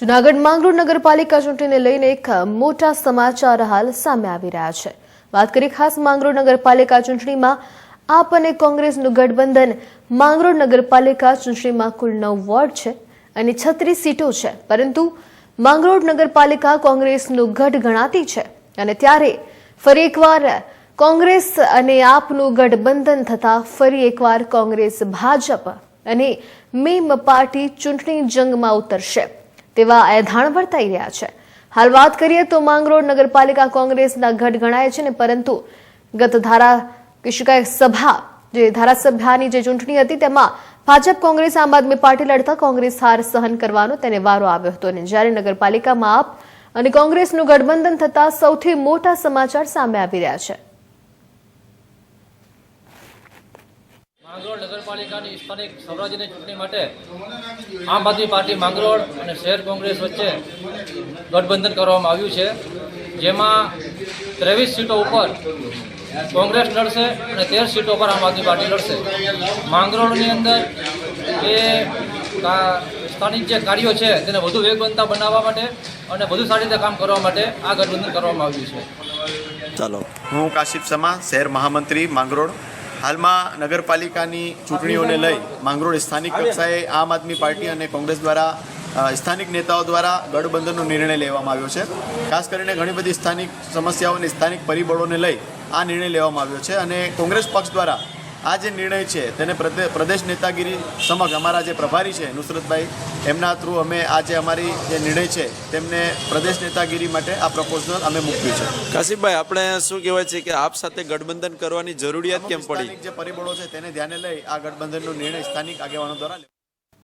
જુનાગઢ માંગરોળ નગરપાલિકા ચૂંટણીને લઈને એક મોટા સમાચાર હાલ સામે આવી રહ્યા છે. વાત કરીએ ખાસ માંગરોળ નગરપાલિકા ચૂંટણીમાં, આપ અને કોંગ્રેસનું ગઠબંધન માંગરોળ નગરપાલિકા ચૂંટણીમાં કુલ નવ વોર્ડ છે અને છત્રીસ સીટો છે. પરંતુ માંગરોળ નગરપાલિકા કોંગ્રેસનું ગઢ ગણાતી છે અને ત્યારે ફરી એકવાર કોંગ્રેસ અને આપનું ગઠબંધન થતા ફરી એકવાર કોંગ્રેસ ભાજપ અને મેમ પાર્ટી ચૂંટણી જંગમાં ઉતરશે. તેવા એધાણ વર્તાઈ રહ્યા છે. હાલ વાત કરીએ તો માંગરોળ નગરપાલિકા કોંગ્રેસના ગઢ ગણાય છે ને પરંતુ ગત ધારા શકાય સભા જે ધારાસભ્યની જે ચૂંટણી હતી તેમાં ભાજપ કોંગ્રેસ, આમ આદમી પાર્ટી લડતા કોંગ્રેસ હાર સહન કરવાનો તેને વારો આવ્યો હતો અને જ્યારે નગરપાલિકામાં આપ અને કોંગ્રેસનું ગઠબંધન થતા સૌથી મોટા સમાચાર સામે આવી રહ્યા છે. માંગરોળ નગરપાલિકાની સ્થાનિક સ્વરાજ્યની ચૂંટણી માટે આમ આદમી પાર્ટી માંગરોળ અને શહેર કોંગ્રેસ વચ્ચે ગઠબંધન કરવામાં આવ્યું છે. જેમાં ત્રેવીસ સીટો ઉપર કોંગ્રેસ લડશે અને તેર સીટો પર આમ આદમી પાર્ટી લડશે. માંગરોળની અંદર એ સ્થાનિક જે કાર્યો છે તેને વધુ વેગવંતા બનાવવા માટે અને વધુ સારી રીતે કામ કરવા માટે આ ગઠબંધન કરવામાં આવ્યું છે. ચાલો. હું કાશિફ સમા, શહેર મહામંત્રી, માંગરોળ. હાલમાં નગરપાલિકાની ચૂંટણીઓને લઈ માંગરોળ સ્થાનિક કક્ષાએ આમ આદમી પાર્ટી અને કોંગ્રેસ દ્વારા સ્થાનિક નેતાઓ દ્વારા ગઠબંધનનો નિર્ણય લેવામાં આવ્યો છે. ખાસ કરીને ઘણી બધી સ્થાનિક સમસ્યાઓ અને સ્થાનિક પરિબળોને લઈ આ નિર્ણય લેવામાં આવ્યો છે અને કોંગ્રેસ પક્ષ દ્વારા આ જે નિર્ણય છે તેને પ્રદેશ નેતાગીરી સમક્ષ અમારા જે પ્રભારી છે નુસરતભાઈ એમના થ્રુ અમે આ જે અમારી જે નિર્ણય છે તેમને પ્રદેશ નેતાગીરી માટે આ પ્રપોઝલ અમે મૂક્યું છે. કાશીભાઈ આપણે શું કહેવાય છે કે આપ સાથે ગઠબંધન કરવાની જરૂરિયાત કેમ પડી? જે પરિબળો છે તેને ધ્યાને લઈ આ ગઠબંધનનો નિર્ણય સ્થાનિક આગેવાનો દ્વારા